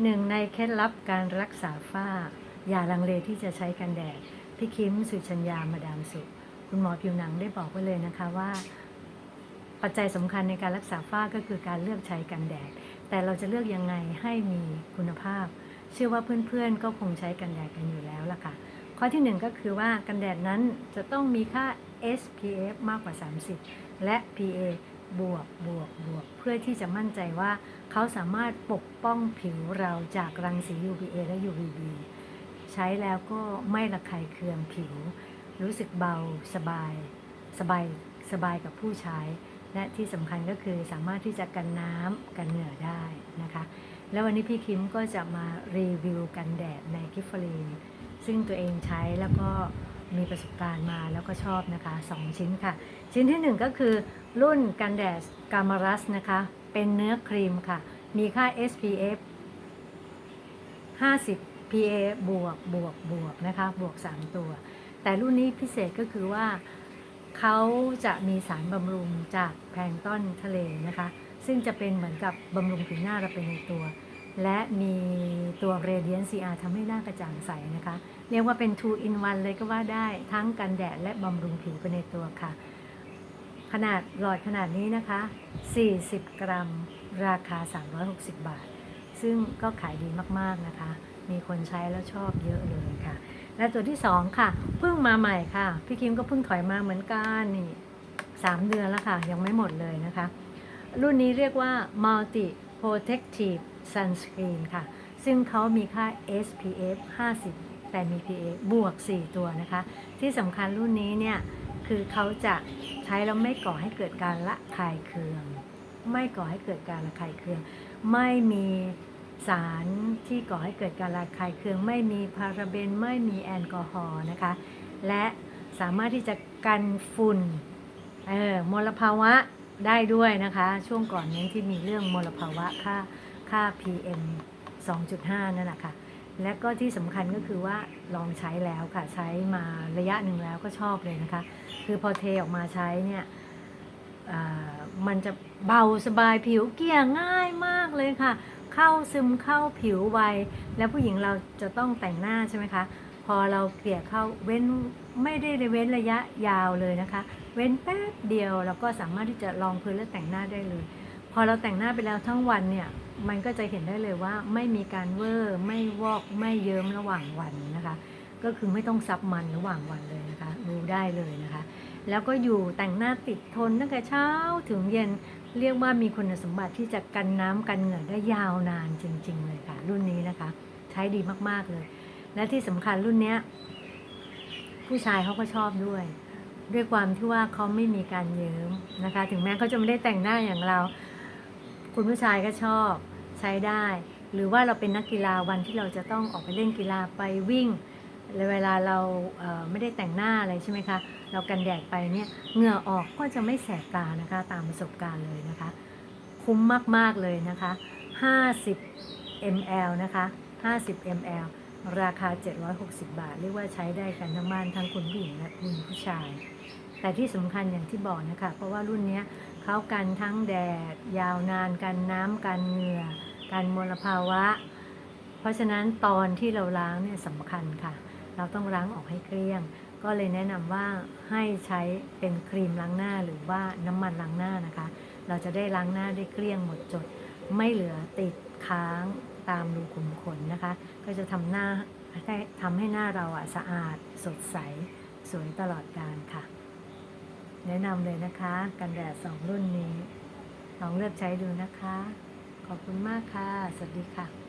หนึ่งในเคล็ดลับการรักษาฝ้า อย่าลังเลที่จะใช้กันแดด พี่คิมสุชัญญามาดามสุ คุณหมอผิวหนังได้บอกไว้เลยนะคะว่า ปัจจัยสำคัญในการรักษาฝ้าก็คือการเลือกใช้กันแดด แต่เราจะเลือกยังไงให้มีคุณภาพ เชื่อว่าเพื่อนๆก็คงใช้กันแดดกันอยู่แล้วล่ะค่ะ ข้อที่หนึ่งก็คือว่ากันแดดนั้นจะต้องมีค่า SPF มากกว่า 30 และ PA บวกบวกบวก เพื่อที่จะมั่นใจว่าเขาสามารถปกป้องผิวเราจากรังสี UVA และ UVB ใช้แล้วก็ไม่ระคายเคืองผิว รู้สึกเบาสบาย สบายสบายกับผู้ใช้ และที่สำคัญก็คือสามารถที่จะกันน้ำกันเหงื่อได้นะคะ แล้ววันนี้พี่คิมก็จะมารีวิวกันแดดในกิฟฟลีนซึ่งตัวเองใช้แล้วก็ มีประสบการณ์มาแล้วก็ชอบนะคะ 2 ชิ้นค่ะ ชิ้นที่ 1 ก็คือรุ่นกันแดดกามารัสนะคะ เป็นเนื้อครีมค่ะ มีค่า SPF 50 PA บวกบวกบวกนะคะ บวก 3 ตัว แต่รุ่นนี้พิเศษก็คือว่าเขาจะมีสารบำรุงจากแพลงต้นทะเลนะคะ ซึ่งจะเป็นเหมือนกับบำรุงผิวหน้าเราไปในตัว และมีตัว Radiant CR ทำให้หน้ากระจ่างใสนะคะ เรียกว่าเป็น 2 in 1 เลยก็ว่าได้ทั้งกันแดดและบำรุงผิวไปในตัวค่ะ ขนาดหลอดขนาดนี้นะคะ 40 กรัมราคา 360 บาท ซึ่งก็ขายดีมากๆนะคะ มีคนใช้แล้วชอบเยอะเลยค่ะ และตัวที่ 2 ค่ะ เพิ่งมาใหม่ค่ะ พี่คิมก็เพิ่งถอยมาเหมือนกันนี่3เดือนแล้วค่ะ ยังไม่หมดเลยนะคะ รุ่นนี้เรียกว่า Multi Protective Sunscreen ค่ะ ซึ่งเขามีค่า SPF 50 แต่มี PA บวก 4 ตัวนะคะ ที่สำคัญรุ่นนี้เนี่ย คือเขาจะใช้แล้วไม่ก่อให้เกิดการละคายเคือง ไม่ก่อให้เกิดการระคายเคือง ไม่มีสารที่ก่อให้เกิดการระคายเคือง ไม่มีพาราเบน ไม่มีแอลกอฮอล์นะคะ และสามารถที่จะกันฝุ่นเออมลภาวะได้ด้วยนะคะ ช่วงก่อนนี้ที่มีเรื่องมลภาวะค่า ค่า PM 2.5 นั่นแหละค่ะ และก็ที่สำคัญก็คือว่าลองใช้แล้วค่ะ ใช้มาระยะหนึ่งแล้วก็ชอบเลยนะคะ คือพอเทออกมาใช้เนี่ยมันจะเบาสบายผิวเกลี่ยง่ายมากเลยค่ะ เข้าซึมเข้าผิวไว แล้วผู้หญิงเราจะต้องแต่งหน้าใช่ไหมคะ พอเราเกลี่ยเข้าเว้นไม่ได้เว้นระยะยาวเลยนะคะ เว้นแป๊บเดียวเราก็สามารถที่จะลองพื้นและแต่งหน้าได้เลย พอเราแต่งหน้าไปแล้วทั้งวันเนี่ย มันก็จะเห็นได้เลยว่าไม่มีการเวอร์ไม่วอกไม่เยิ้มระหว่างวันนะคะ ก็คือไม่ต้องซับมันระหว่างวันเลยนะคะดูได้เลยนะคะ แล้วก็อยู่แต่งหน้าติดทนตั้งแต่เช้าถึงเย็นเรียกว่ามีคุณสมบัติที่จะกันน้ำกันเหงื่อได้ยาวนานจริง ๆ เลยค่ะ รุ่นนี้นะคะ ใช้ดีมากๆเลย และที่สำคัญรุ่นเนี้ยผู้ชายเขาก็ชอบด้วย ด้วยความที่ว่าเขาไม่มีการเยิ้มนะคะ ถึงแม้เขาจะไม่ได้แต่งหน้าอย่างเรา คุณผู้ชายก็ชอบใช้ได้ หรือว่าเราเป็นนักกีฬาวันที่เราจะต้องออกไปเล่นกีฬาไปวิ่งเวลาเราเไม่ได้แต่งหน้าอะไรใช่ไหมคะ เรากันแดดไปเนี่ยเหงื่อออกก็จะไม่แสบตานะคะ ตามประสบการณ์เลยนะคะ คุ้มมาก ๆ เลยนะคะ 50 ml นะคะ 50 ml ราคา 760 บาท เรียกว่าใช้ได้กันทั้งบ้านทั้งคุณผู้หญิงและคุณผู้ชาย แต่ที่สำคัญอย่างที่บอกนะคะ เพราะว่ารุ่นเนี้ย เขากันทั้งแดด ยาวนานกันน้ำกันเหงื่อกันมลภาวะ เพราะฉะนั้นตอนที่เราล้างเนี่ยสำคัญค่ะ เราต้องล้างออกให้เกลี้ยง ก็เลยแนะนำว่าให้ใช้เป็นครีมล้างหน้าหรือว่าน้ำมันล้างหน้านะคะ เราจะได้ล้างหน้าได้เกลี้ยงหมดจด ไม่เหลือติดค้างตามรูขุมขนนะคะ ก็จะทำหน้าให้ทำให้หน้าเราอะสะอาดสดใส สวยตลอดกาลค่ะ แนะนำเลยนะคะ กันแดดสองรุ่นนี้ ลองเลือกใช้ดูนะคะ ขอบคุณมากค่ะ สวัสดีค่ะ